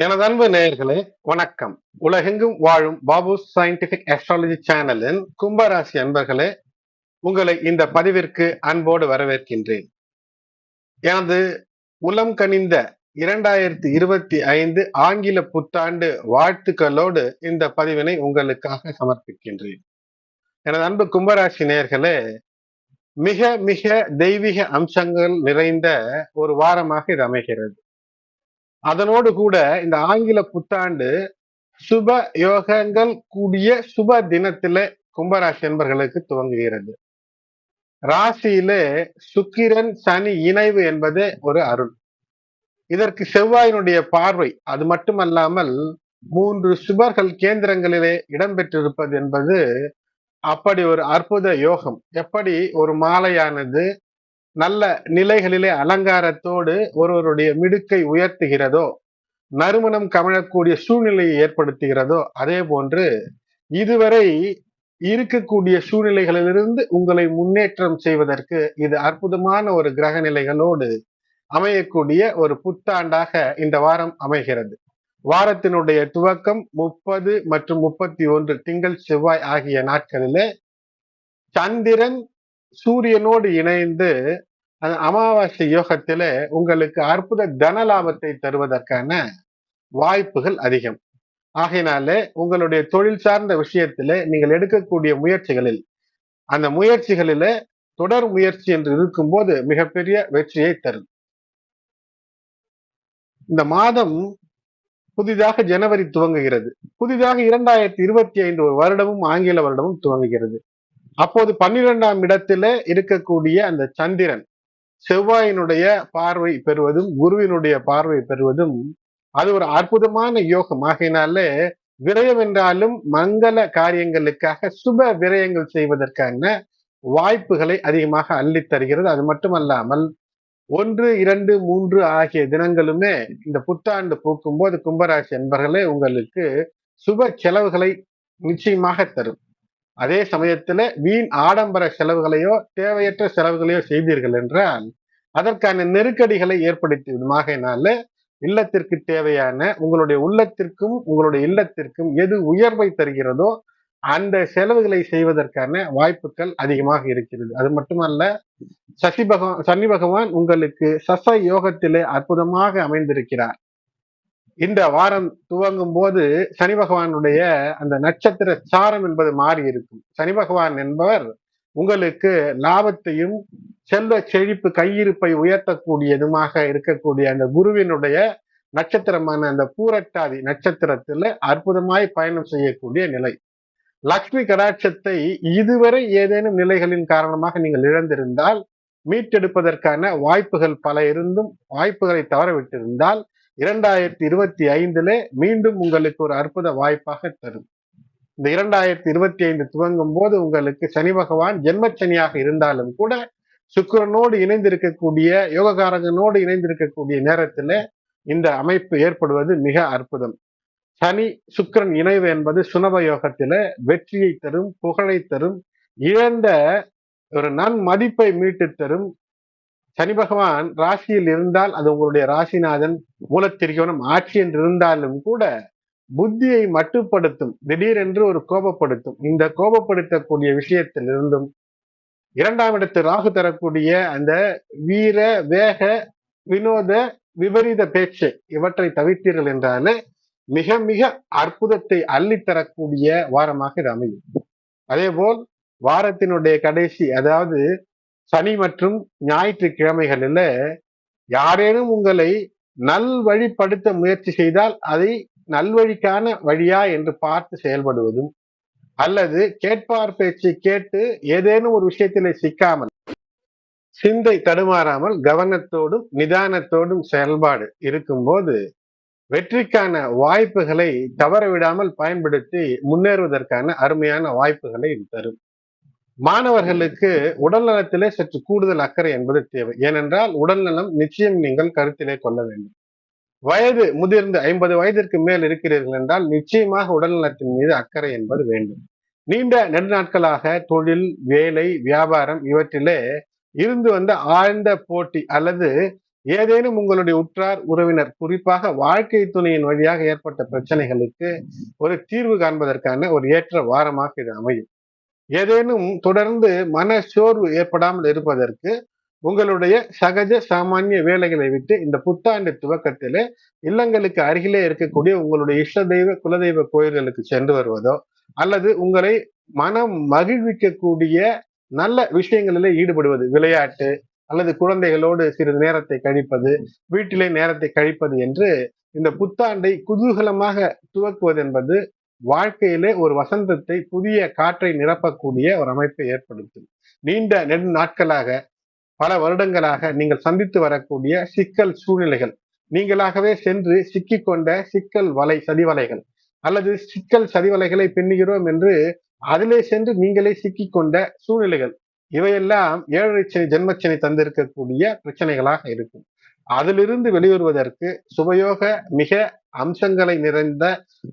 எனது அன்பு நேயர்களே வணக்கம். உலகெங்கும் வாழும் பாபு சயின்டிபிக் அஸ்ட்ராலஜி சேனலின் கும்பராசி அன்பர்களே உங்களை இந்த பதிவிற்கு அன்போடு வரவேற்கின்றேன். எனது உலம் கனிந்த இரண்டாயிரத்தி இருபத்தி ஐந்து ஆங்கில புத்தாண்டு வாழ்த்துக்களோடு இந்த பதிவினை உங்களுக்காக சமர்ப்பிக்கின்றேன். எனது அன்பு கும்பராசி நேயர்களே மிக மிக தெய்வீக அம்சங்கள் நிறைந்த ஒரு வாரமாக இது அமைகிறது. அதனோடு கூட இந்த ஆங்கில புத்தாண்டு சுப யோகங்கள் கூடிய சுப தினத்திலே கும்பராசி என்பர்களுக்கு துவங்குகிறது. ராசியிலே சுக்கிரன் சனி இணைவு என்பதே ஒரு அருள். இதற்கு செவ்வாயினுடைய பார்வை அது மட்டுமல்லாமல் மூன்று சுபர்கள் கேந்திரங்களிலே இடம்பெற்றிருப்பது என்பது அப்படி ஒரு அற்புத யோகம். எப்படி? ஒரு மாலையானது நல்ல நிலைகளிலே அலங்காரத்தோடு ஒருவருடைய மிடுக்கை உயர்த்துகிறதோ நறுமணம் கமழக்கூடிய சூழ்நிலையை ஏற்படுத்துகிறதோ அதே போன்று இதுவரை இருக்கக்கூடிய சூழ்நிலைகளிலிருந்து உங்களை முன்னேற்றம் செய்வதற்கு இது அற்புதமான ஒரு கிரக நிலைகளோடு அமையக்கூடிய ஒரு புத்தாண்டாக இந்த வாரம் அமைகிறது. வாரத்தினுடைய துவக்கம் முப்பது மற்றும் முப்பத்தி ஒன்று திங்கள் செவ்வாய் ஆகிய நாட்களிலே சந்திரன் சூரியனோடு இணைந்து அந்த அமாவாசை யோகத்தில உங்களுக்கு அற்புத தன லாபத்தை தருவதற்கான வாய்ப்புகள் அதிகம். ஆகையினாலே உங்களுடைய தொழில் சார்ந்த விஷயத்தில நீங்கள் எடுக்கக்கூடிய முயற்சிகளில் அந்த முயற்சிகளில தொடர் முயற்சி என்று இருக்கும்போது மிகப்பெரிய வெற்றியை தரும். இந்த மாதம் புதிதாக ஜனவரி துவங்குகிறது. புதிதாக இரண்டாயிரத்தி இருபத்தி ஐந்து ஒரு வருடமும் ஆங்கில வருடமும் துவங்குகிறது. அப்போது பன்னிரெண்டாம் இடத்துல இருக்கக்கூடிய அந்த சந்திரன் செவ்வாயினுடைய பார்வை பெறுவதும் குருவினுடைய பார்வை பெறுவதும் அது ஒரு அற்புதமான யோகம். ஆகையினாலே விரயம் என்றாலும் மங்கள காரியங்களுக்காக சுப விரயங்கள் செய்வதற்கான வாய்ப்புகளை அதிகமாக அள்ளி தருகிறது. அது மட்டுமல்லாமல் ஒன்று இரண்டு மூன்று ஆகிய தினங்களுமே இந்த புத்தாண்டு பூக்கும் போது கும்பராசி என்பர்களே உங்களுக்கு சுப செலவுகளை நிச்சயமாக தரும். அதே சமயத்துல வீண் ஆடம்பர செலவுகளையோ தேவையற்ற செலவுகளையோ செய்தீர்கள் என்றால் அதற்கான நெருக்கடிகளை ஏற்படுத்தி விடுமாகனால இல்லத்திற்கு தேவையான உங்களுடைய உள்ளத்திற்கும் உங்களுடைய இல்லத்திற்கும் எது உயர்வை தருகிறதோ அந்த செலவுகளை செய்வதற்கான வாய்ப்புகள் அதிகமாக இருக்கிறது. அது மட்டுமல்ல சசி பகவான் சனி பகவான் உங்களுக்கு சச யோகத்திலே அற்புதமாக அமைந்திருக்கிறார். இந்த வாரம் துவங்கும் போது சனி பகவானுடைய அந்த நட்சத்திர சாரம் என்பது மாறி இருக்கும். சனி பகவான் என்பவர் உங்களுக்கு லாபத்தையும் செல்வ செழிப்பு கையிருப்பை உயர்த்தக்கூடியதுமாக இருக்கக்கூடிய அந்த குருவினுடைய நட்சத்திரமான அந்த பூரட்டாதி நட்சத்திரத்துல அற்புதமாய் பயணம் செய்யக்கூடிய நிலை. லக்ஷ்மி கடாட்சத்தை இதுவரை ஏதேனும் நிலைகளின் காரணமாக நீங்கள் இழந்திருந்தால் மீட்டெடுப்பதற்கான வாய்ப்புகள் பல இருந்தும் வாய்ப்புகளை தவறவிட்டிருந்தால் இரண்டாயிரத்தி இருபத்தி ஐந்துல மீண்டும் உங்களுக்கு ஒரு அற்புத வாய்ப்பாக தரும். இந்த இரண்டாயிரத்தி இருபத்தி ஐந்து துவங்கும் போது உங்களுக்கு சனி பகவான் ஜென்மச்சனியாக இருந்தாலும் கூட சுக்கரனோடு இணைந்திருக்கக்கூடிய யோககாரகனோடு இணைந்திருக்கக்கூடிய நேரத்துல இந்த அமைப்பு ஏற்படுவது மிக அற்புதம். சனி சுக்கரன் இணைவு என்பது சுனப யோகத்தில வெற்றியை தரும் புகழை தரும் இழந்த ஒரு நன் மதிப்பை மீட்டு தரும் சனி பகவான் ராசியில் இருந்தால் அது உங்களுடைய ராசிநாதன் மூலத்திரிகோணம் ஆட்சி என்று இருந்தாலும் கூட புத்தியை மட்டுப்படுத்தும் திடீரென்று ஒரு கோபப்படுத்தும். இந்த கோபப்படுத்தக்கூடிய விஷயத்தில் இருந்தும் இரண்டாம் இடத்து ராகு தரக்கூடிய அந்த வீர வேக வினோத விபரீத பேச்சு இவற்றை தவிர்த்தீர்கள் என்றாலே மிக மிக அற்புதத்தை அள்ளித்தரக்கூடிய வாரமாக இது அமையும். அதே போல் வாரத்தினுடைய கடைசி அதாவது சனி மற்றும் ஞாயிற்றுக்கிழமைகளில் யாரேனும் உங்களை நல்வழிப்படுத்த முயற்சி செய்தால் அதை நல்வழிக்கான வழியா என்று பார்த்து செயல்படுவதும் அல்லது கேட்பார் பேச்சை கேட்டு ஏதேனும் ஒரு விஷயத்திலே சிக்காமல் சிந்தை தடுமாறாமல் கவனத்தோடும் நிதானத்தோடும் செயல்பாடு இருக்கும்போது வெற்றிக்கான வாய்ப்புகளை தவறவிடாமல் பயன்படுத்தி முன்னேறுவதற்கான அருமையான வாய்ப்புகளை தரும். மாணவர்களுக்கு உடல் நலத்திலே சற்று கூடுதல் அக்கறை என்பது தேவை. ஏனென்றால் உடல் நலம் நிச்சயம் நீங்கள் கருத்திலே கொள்ள வேண்டும். வயது முதிர்ந்து ஐம்பது வயதிற்கு மேல் இருக்கிறீர்கள் என்றால் நிச்சயமாக உடல் நலத்தின் மீது அக்கறை என்பது வேண்டும். நீண்ட நெடுநாட்களாக தொழில் வேலை வியாபாரம் இவற்றிலே இருந்து வந்த ஆழ்ந்த போட்டி அல்லது ஏதேனும் உங்களுடைய உற்றார் உறவினர் குறிப்பாக வாழ்க்கை துணையின் வழியாக ஏற்பட்ட பிரச்சனைகளுக்கு ஒரு தீர்வு காண்பதற்கான ஒரு ஏற்ற வாரமாக இது அமையும். ஏதேனும் தொடர்ந்து மன சோர்வு ஏற்படாமல் இருப்பதற்கு உங்களுடைய சகஜ சாமானிய வேலைகளை விட்டு இந்த புத்தாண்டு துவக்கத்திலே இல்லங்களுக்கு அருகிலே இருக்கக்கூடிய உங்களுடைய இஷ்ட தெய்வ குலதெய்வ கோயில்களுக்கு சென்று வருவதோ அல்லது உங்களை மனம் மகிழ்விக்கக்கூடிய நல்ல விஷயங்களில் ஈடுபடுவது விளையாட்டு அல்லது குழந்தைகளோடு சிறிது நேரத்தை கழிப்பது வீட்டிலே நேரத்தை கழிப்பது என்று இந்த புத்தாண்டை குதூகலமாக துவக்குவது என்பது வாழ்க்கையிலே ஒரு வசந்தத்தை புதிய காற்றை நிரப்பக்கூடிய ஒரு அமைப்பை ஏற்படுத்தும். நீண்ட நெடு நாட்களாக பல வருடங்களாக நீங்கள் சந்தித்து வரக்கூடிய சிக்கல் சூழ்நிலைகள். நீங்களாகவே சென்று சிக்கிக்கொண்ட சிக்கல் வலை சதிவலைகள். அல்லது சிக்கல் சதிவலைகளை பின்னுகிறோம் என்று அதிலே சென்று நீங்களே சிக்கிக்கொண்ட சூழ்நிலைகள். இவையெல்லாம் ஏழரை சனி ஜென்மச்சனி தந்திருக்கக்கூடிய பிரச்சனைகளாக இருக்கும். அதிலிருந்து வெளிவருவதற்கு சுபயோக மிக அம்சங்களை நிறைந்த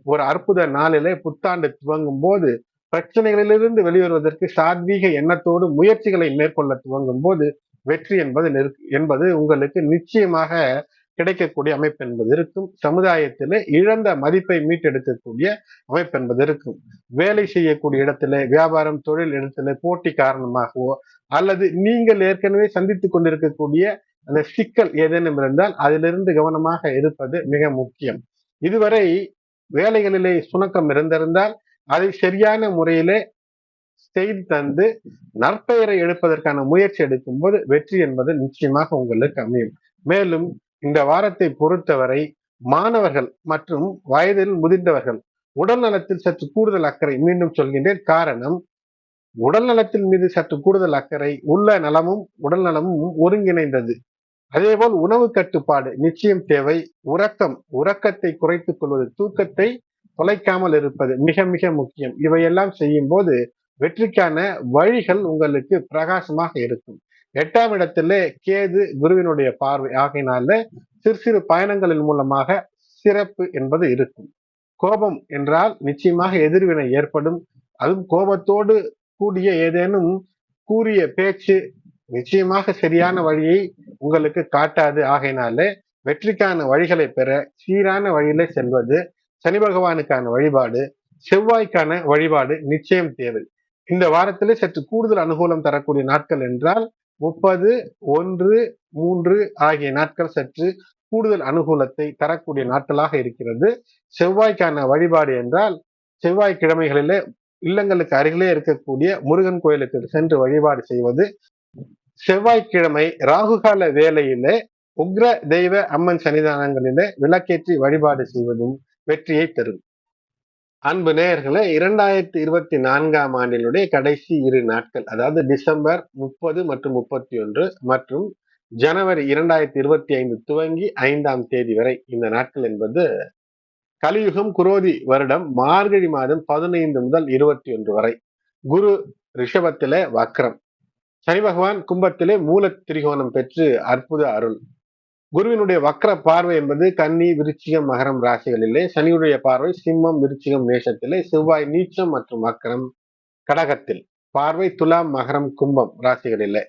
ஒரு அற்புத நாளிலே புத்தாண்டு துவங்கும் போது பிரச்சனைகளிலிருந்து வெளிவருவதற்கு சாத்வீக எண்ணத்தோடு முயற்சிகளை மேற்கொள்ள துவங்கும் போது வெற்றி என்பது என்பது உங்களுக்கு நிச்சயமாக கிடைக்கக்கூடிய அமைப்பு என்பது இருக்கும். சமுதாயத்திலே இழந்த மதிப்பை மீட்டெடுக்கக்கூடிய அமைப்பு என்பது இருக்கும். வேலை செய்யக்கூடிய இடத்துல வியாபாரம் தொழில் இடத்துல போட்டி காரணமாகவோ அல்லது நீங்கள் ஏற்கனவே சந்தித்துக் கொண்டிருக்கக்கூடிய அந்த சிக்கல் ஏதேனும் இருந்தால் அதிலிருந்து கவனமாக இருப்பது மிக முக்கியம். இதுவரை வேலைகளிலே சுணக்கம் இருந்திருந்தால் அதை சரியான முறையிலே செய்து தந்து நற்பெயரை எடுப்பதற்கான முயற்சி எடுக்கும் போது வெற்றி என்பது நிச்சயமாக உங்களுக்கு அமையும். மேலும் இந்த வாரத்தை பொறுத்தவரை மாணவர்கள் மற்றும் வயதில் முதிர்ந்தவர்கள் உடல் நலத்தில் சற்று கூடுதல் அக்கறை மீண்டும் சொல்கின்றேன். காரணம் உடல் நலத்தின் மீது சற்று கூடுதல் அக்கறை உள்ள நலமும் உடல் நலமும் ஒருங்கிணைந்தது. அதேபோல் உணவு கட்டுப்பாடு நிச்சயம் தேவை. உறக்கம் உறக்கத்தை குறைத்துக் கொள்வது தூக்கத்தை தொலைக்காமல் இருப்பது மிக மிக முக்கியம். இவையெல்லாம் செய்யும் போது வெற்றிக்கான வழிகள் உங்களுக்கு பிரகாசமாக இருக்கும். எட்டாம் இடத்திலே கேது குருவினுடைய பார்வை. ஆகையினால சிறு சிறு பயணங்களின் மூலமாக சிறப்பு என்பது இருக்கும். கோபம் என்றால் நிச்சயமாக எதிர்வினை ஏற்படும். அதுவும் கோபத்தோடு கூடிய ஏதேனும் கூறிய பேச்சு நிச்சயமாக சரியான வழியை உங்களுக்கு காட்டாது. ஆகையினாலே வெற்றிக்கான வழிகளை பெற சீரான வழியில செல்வது சனி பகவானுக்கான வழிபாடு செவ்வாய்க்கான வழிபாடு நிச்சயம் தேவை. இந்த வாரத்திலே சற்று கூடுதல் அனுகூலம் தரக்கூடிய நாட்கள் என்றால் முப்பது ஒன்று மூன்று ஆகிய நாட்கள் சற்று கூடுதல் அனுகூலத்தை தரக்கூடிய நாட்களாக இருக்கிறது. செவ்வாய்க்கான வழிபாடு என்றால் செவ்வாய்க்கிழமைகளிலே இல்லங்களுக்கு அருகிலே இருக்கக்கூடிய முருகன் கோயிலுக்கு சென்று வழிபாடு செய்வது செவ்வாய்க்கிழமை ராகுகால வேலையிலே உக்ர தெய்வ அம்மன் சன்னிதானங்களிலே விளக்கேற்றி வழிபாடு செய்வதும் வெற்றியை தரும் அன்பு நேயர்களே இரண்டாயிரத்தி இருபத்தி நான்காம் ஆண்டினுடைய கடைசி இரு நாட்கள் அதாவது டிசம்பர் முப்பது மற்றும் முப்பத்தி ஒன்று மற்றும் ஜனவரி இரண்டாயிரத்தி இருபத்தி ஐந்து துவங்கி ஐந்தாம் தேதி வரை இந்த நாட்கள் என்பது கலியுகம் குரோதி வருடம் மார்கழி மாதம் பதினைந்து முதல் இருபத்தி ஒன்று வரை குரு ரிஷபத்திலே வக்ரம். சனி பகவான் கும்பத்திலே மூல திரிகோணம் பெற்று அற்புத அருள். குருவினுடைய வக்கர பார்வை என்பது கன்னி விருச்சிகம் மகரம் ராசிகளிலே. சனியுடைய பார்வை சிம்மம் விருச்சிகம் மேஷத்திலே. செவ்வாய் நீச்சம் மற்றும் மக்கரம் கடகத்தில். பார்வை துலாம் மகரம் கும்பம் ராசிகளிலே.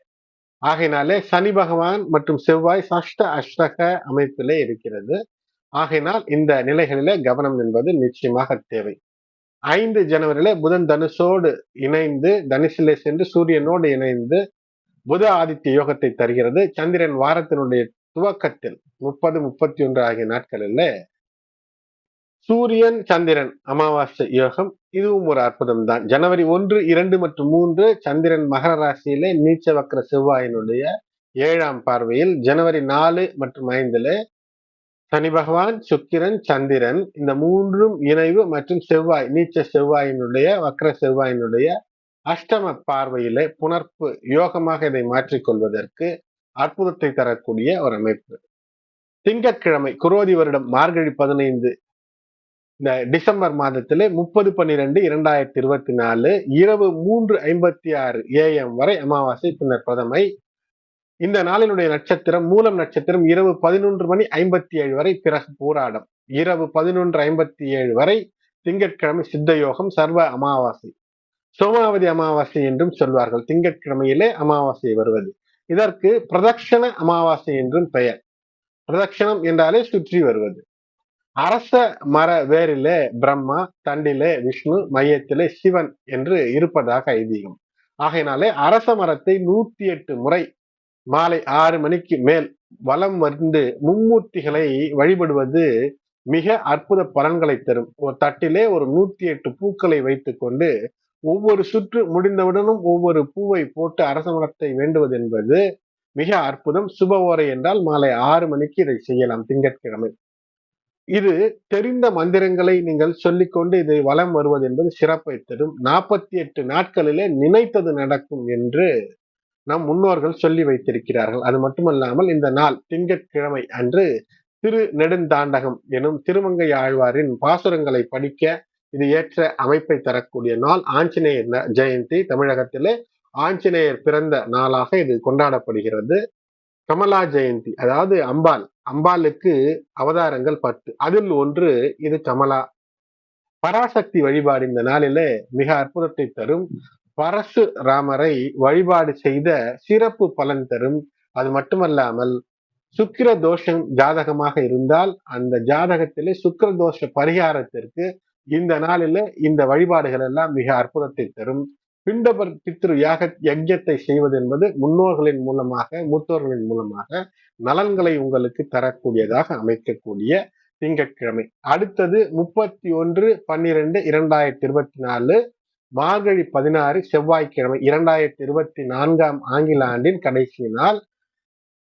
ஆகையினாலே சனி பகவான் மற்றும் செவ்வாய் சஷ்ட அஷ்டக அமைப்பிலே இருக்கிறது. ஆகையினால் இந்த நிலைகளிலே கவனம் என்பது நிச்சயமாக தேவை. ஐந்து ஜனவரியில புதன் தனுஷோடு இணைந்து தனுஷிலே சென்று சூரியனோடு இணைந்து புத ஆதித்ய யோகத்தை தருகிறது. சந்திரன் வாரத்தினுடைய துவக்கத்தில் முப்பது முப்பத்தி ஒன்று ஆகிய நாட்களில் சூரியன் சந்திரன் அமாவாசை யோகம் இதுவும் ஒரு அற்புதம் தான் ஜனவரி ஒன்று இரண்டு மற்றும் மூன்று சந்திரன் மகர ராசியிலே நீச்ச வக்கர செவ்வாயினுடைய ஏழாம் பார்வையில் ஜனவரி நாலு மற்றும் ஐந்துல சனி பகவான் சுக்கிரன் சந்திரன் இந்த மூன்றும் இணைவு மற்றும் செவ்வாய் நீச்ச செவ்வாயினுடைய வக்ர செவ்வாயினுடைய அஷ்டம பார்வையிலே புணர்ப்பு யோகமாக இதை மாற்றிக்கொள்வதற்கு அற்புதத்தை தரக்கூடிய ஒரு அமைப்பு. திங்கட்கிழமை குரோதி வருடம் மார்கழி பதினைந்து இந்த டிசம்பர் மாதத்திலே முப்பது பன்னிரெண்டு இரண்டாயிரத்தி இருபத்தி நாலு இரவு மூன்று ஐம்பத்தி ஆறு ஏஎம் வரை அமாவாசை பின்னர் பிரதமை இந்த நாளினுடைய நட்சத்திரம் மூலம் நட்சத்திரம் இரவு பதினொன்று மணி ஐம்பத்தி ஏழு வரை பிறகு போராடம். இரவு பதினொன்று ஐம்பத்தி ஏழு வரை திங்கட்கிழமை சித்த யோகம் சர்வ அமாவாசை. சோமாவதி அமாவாசை என்றும் சொல்வார்கள். திங்கட்கிழமையிலே அமாவாசை வருவது. இதற்கு பிரதட்சண அமாவாசை என்றும் பெயர். பிரதட்சணம் என்றாலே சுற்றி வருவது. அரச மர வேரிலே பிரம்மா தண்டிலே விஷ்ணு மையத்திலே சிவன் என்று இருப்பதாக ஐதீகம். ஆகையினாலே அரச மரத்தை நூத்தி எட்டு முறை மாலை ஆறு மணிக்கு மேல் வலம் வந்து மும்மூர்த்திகளை வழிபடுவது மிக அற்புத பலன்களை தரும். ஒரு தட்டிலே ஒரு நூத்தி எட்டு பூக்களை வைத்துக்கொண்டு ஒவ்வொரு சுற்று முடிந்தவுடனும் ஒவ்வொரு பூவை போட்டு அரச மரத்தை வேண்டுவது என்பது மிக அற்புதம். சுப ஓரை என்றால் மாலை ஆறு மணிக்கு இதை செய்யலாம் திங்கட்கிழமை. இது தெரிந்த மந்திரங்களை நீங்கள் சொல்லிக்கொண்டு இதை வலம் வருவது என்பது சிறப்பை தரும். நாற்பத்தி எட்டு நாட்களிலே நினைத்தது நடக்கும் என்று நம் முன்னோர்கள் சொல்லி வைத்திருக்கிறார்கள். அது மட்டுமல்லாமல் இந்த நாள் திங்கட்கிழமை அன்று திரு நெடுந்தாண்டகம் எனும் திருமங்கை ஆழ்வாரின் பாசுரங்களை படிக்க இது ஏற்ற அமைப்பை தரக்கூடிய நாள் ஆஞ்சநேயர் ஜெயந்தி. தமிழகத்திலே ஆஞ்சநேயர் பிறந்த நாளாக இது கொண்டாடப்படுகிறது. கமலா ஜெயந்தி அதாவது அம்பாள். அம்பாளுக்கு அவதாரங்கள் பத்து. அதில் ஒன்று இது கமலா. பராசக்தி வழிபாடு இந்த நாளிலே மிக அற்புதத்தை தரும். பரசு ராமரை வழிபாடு செய்த சிறப்பு பலன் தரும். அது மட்டுமல்லாமல் சுக்கிர தோஷம் ஜாதகமாக இருந்தால் அந்த ஜாதகத்திலே சுக்கிர தோஷ பரிகாரத்திற்கு இந்த நாளில இந்த வழிபாடுகள் எல்லாம் மிக அற்புதத்தை தரும். பிண்டபர் பித்ரு யாக யஜ்யத்தை செய்வது என்பது முன்னோர்களின் மூலமாக மூத்தோர்களின் மூலமாக நலன்களை உங்களுக்கு தரக்கூடியதாக அமைக்கக்கூடிய திங்கட்கிழமை. அடுத்தது முப்பத்தி ஒன்று பன்னிரெண்டு இரண்டாயிரத்தி இருபத்தி நாலு மார்கழி பதினாறு செவ்வாய்க்கிழமை இரண்டாயிரத்தி இருபத்தி நான்காம் ஆங்கில ஆண்டின் கடைசி நாள்.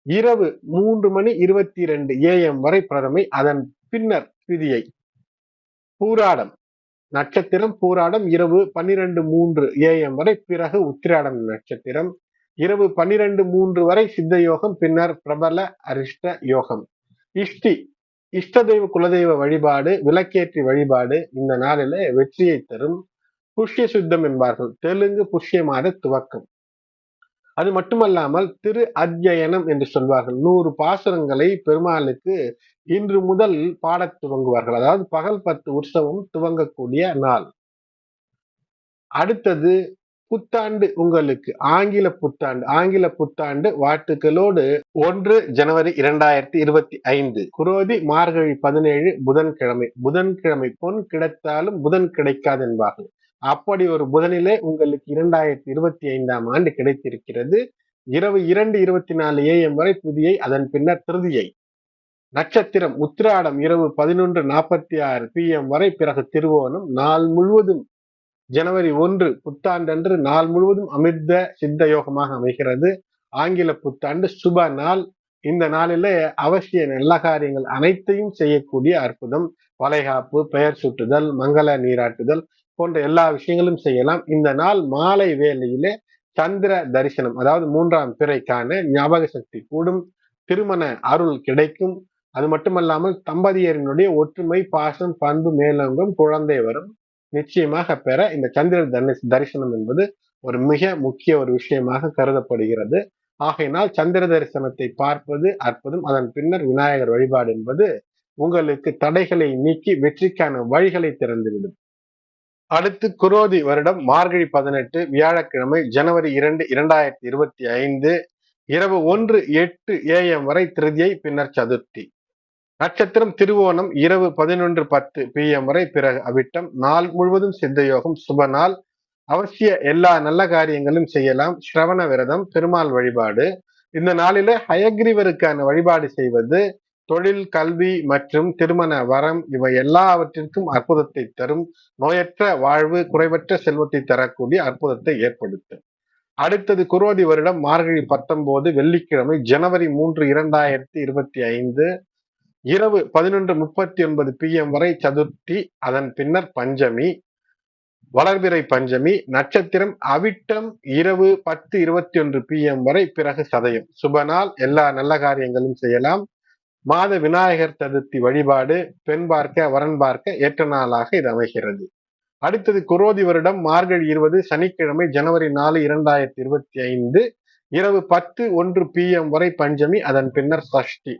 இரவு மூன்று மணி இருபத்தி இரண்டு ஏஎம் வரை பிரதமை அதன் பின்னர் திதியை. பூராடம். நட்சத்திரம் பூராடம் இரவு பன்னிரண்டு மூன்று ஏஎம் வரை பிறகு உத்திராடம் நட்சத்திரம். இரவு பன்னிரண்டு மூன்று வரை சித்த யோகம் பின்னர் பிரபல அரிஷ்ட யோகம். இஷ்டி. இஷ்ட தெய்வ குலதெய்வ வழிபாடு விளக்கேற்றி வழிபாடு இந்த நாளில வெற்றியை தரும். புஷ்ய சுத்தம் என்பார்கள். தெலுங்கு புஷ்ய மாத துவக்கம். அது மட்டுமல்லாமல் திரு அத்தியனம் என்று சொல்வார்கள். நூறு பாசுரங்களை பெருமாளுக்கு இன்று முதல் பாடத் துவங்குவார்கள். அதாவது பகல் பத்து உற்சவம் துவங்கக்கூடிய நாள். அடுத்தது புத்தாண்டு உங்களுக்கு. ஆங்கில புத்தாண்டு. ஆங்கில புத்தாண்டு வாழ்த்துக்களோடு ஒன்று ஜனவரி இரண்டாயிரத்தி இருபத்தி ஐந்து. குரோதி மார்கழி பதினேழு புதன்கிழமை. புதன்கிழமை பொன் கிடைத்தாலும் புதன் கிடைக்காது என்பார்கள். அப்படி ஒரு புதனிலே உங்களுக்கு இரண்டாயிரத்தி இருபத்தி ஐந்தாம் ஆண்டு கிடைத்திருக்கிறது. இரவு இரண்டு இருபத்தி நாலு ஏஎம் வரை புதியை அதன் பின்னர் திருதியை. நட்சத்திரம் உத்திராடம் இரவு பதினொன்று நாற்பத்தி ஆறு பி எம் வரை பிறகு திருவோணம். நாள் முழுவதும் ஜனவரி ஒன்று புத்தாண்டன்று நாள் முழுவதும் அமிர்த சித்த யோகமாக அமைகிறது. ஆங்கில புத்தாண்டு சுப நாள். இந்த நாளில அவசிய நல்ல காரியங்கள் அனைத்தையும் செய்யக்கூடிய அற்புதம். வளைகாப்பு பெயர் சுட்டுதல் மங்கள நீராட்டுதல் போன்ற எல்லா விஷயங்களும் செய்யலாம். இந்த நாள் மாலை வேளையிலே சந்திர தரிசனம் அதாவது மூன்றாம் பிறைக்கான ஞாபக சக்தி கூடும் திருமண அருள் கிடைக்கும். அது மட்டுமல்லாமல் தம்பதியரினுடைய ஒற்றுமை பாசம் பண்பு மேலோங்கும் குழந்தை வரும் நிச்சயமாக பெற இந்த சந்திர தரிசனம் என்பது ஒரு மிக முக்கிய ஒரு விஷயமாக கருதப்படுகிறது. ஆகையினால் சந்திர தரிசனத்தை பார்ப்பது அற்புதம். அதன் பின்னர் விநாயகர் வழிபாடு என்பது உங்களுக்கு தடைகளை நீக்கி வெற்றிக்கான வழிகளை திறந்துவிடும். அடுத்து குரோதி வருடம் மார்கழி பதினெட்டு வியாழக்கிழமை ஜனவரி இரண்டு இரண்டாயிரத்தி இருபத்தி ஐந்து இரவு ஒன்று எட்டு ஏஎம் வரை திருதியை பின்னர் சதுர்த்தி. நட்சத்திரம் திருவோணம் இரவு பதினொன்று பத்து பிஎம் வரை பிறகு அவிட்டம். நாள் முழுவதும் சித்த யோகம் சுப நாள். அவசிய எல்லா நல்ல காரியங்களும் செய்யலாம். ஸ்ரவண விரதம் பெருமாள் வழிபாடு. இந்த நாளில ஹயக்ரீவருக்கான வழிபாடு செய்வது தொழில் கல்வி மற்றும் திருமண வரம் இவை எல்லாவற்றிற்கும் அற்புதத்தை தரும். நோயற்ற வாழ்வு குறைவற்ற செல்வத்தை தரக்கூடிய அற்புதத்தை ஏற்படுத்தும். அடுத்தது குரோதி வருடம் மார்கழி பத்தொன்பது வெள்ளிக்கிழமை ஜனவரி மூன்று இரண்டாயிரத்தி இருபத்தி ஐந்து இரவு பதினொன்று முப்பத்தி ஒன்பது பி எம் வரை சதுர்த்தி அதன் பின்னர் பஞ்சமி வளர்பிறை பஞ்சமி நட்சத்திரம் அவிட்டம் இரவு பத்து இருபத்தி ஒன்று பி எம் வரை பிறகு சதயம். சுபநாள் எல்லா நல்ல காரியங்களும் செய்யலாம். மாத விநாயகர் சதுர்த்தி வழிபாடு பெண் பார்க்க வரன் பார்க்க ஏற்ற நாளாக இது அமைகிறது. அடுத்தது குரோதி வருடம் மார்கழி இருபது சனிக்கிழமை ஜனவரி நாலு இரண்டாயிரத்தி இருபத்தி ஐந்து இரவு பத்து ஒன்று பி எம் வரை பஞ்சமி அதன் பின்னர் சஷ்டி.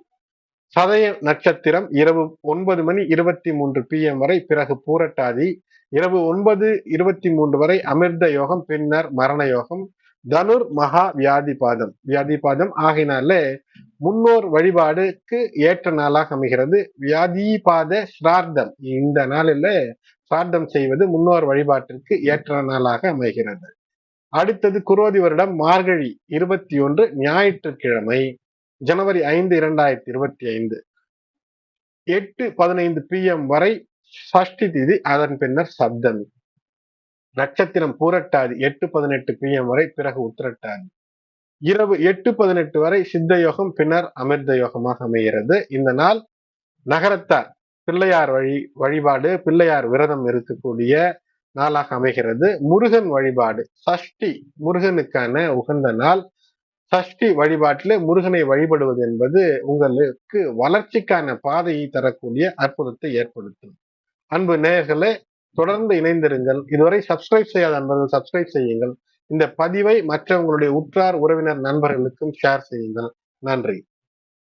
சதய நட்சத்திரம் இரவு ஒன்பது மணி இருபத்தி மூன்று பி எம் வரை பிறகு பூரட்டாதி இரவு ஒன்பது இருபத்தி மூன்று வரை அமிர்த யோகம் பின்னர் மரண யோகம் தனுர் மகா வியாதிபாதம். வியாதிபாதம் ஆகினாலே முன்னோர் வழிபாடுக்கு ஏற்ற நாளாக அமைகிறது. வியாதிபாத ஸ்ரார்த்தம். இந்த நாளில் சார்த்தம் செய்வது முன்னோர் வழிபாட்டிற்கு ஏற்ற நாளாக அமைகிறது. அடுத்தது குரோதி வருடம் மார்கழி இருபத்தி ஒன்று ஞாயிற்றுக்கிழமை ஜனவரி ஐந்து இரண்டாயிரத்தி இருபத்தி ஐந்து. எட்டு பதினைந்து பி எம் வரை சஷ்டி திதி அதன் பின்னர் சப்தமி. நட்சத்திரம் பூரட்டாதி எட்டு பதினெட்டு பிஎம் வரை பிறகு உத்திரட்டாதி. இரவு எட்டு பதினெட்டு வரை சித்த யோகம் பின்னர் அமிர்த யோகமாக அமைகிறது. இந்த நாள் நகரத்தார் பிள்ளையார் வழி வழிபாடு பிள்ளையார் விரதம் இருக்கக்கூடிய நாளாக அமைகிறது. முருகன் வழிபாடு சஷ்டி முருகனுக்கான உகந்த நாள். சஷ்டி வழிபாட்டில் முருகனை வழிபடுவது என்பது உங்களுக்கு வளர்ச்சிக்கான பாதையை தரக்கூடிய அற்புதத்தை ஏற்படுத்தும். அன்பு நேயர்களே தொடர்ந்து இணைந்திருங்கள். இதுவரை சப்ஸ்கிரைப் செய்யாத நண்பர்கள் சப்ஸ்கிரைப் செய்யுங்கள். இந்த பதிவை மற்றவங்களுடைய உற்றார் உறவினர் நண்பர்களுக்கும் ஷேர் செய்யுங்கள். நன்றி.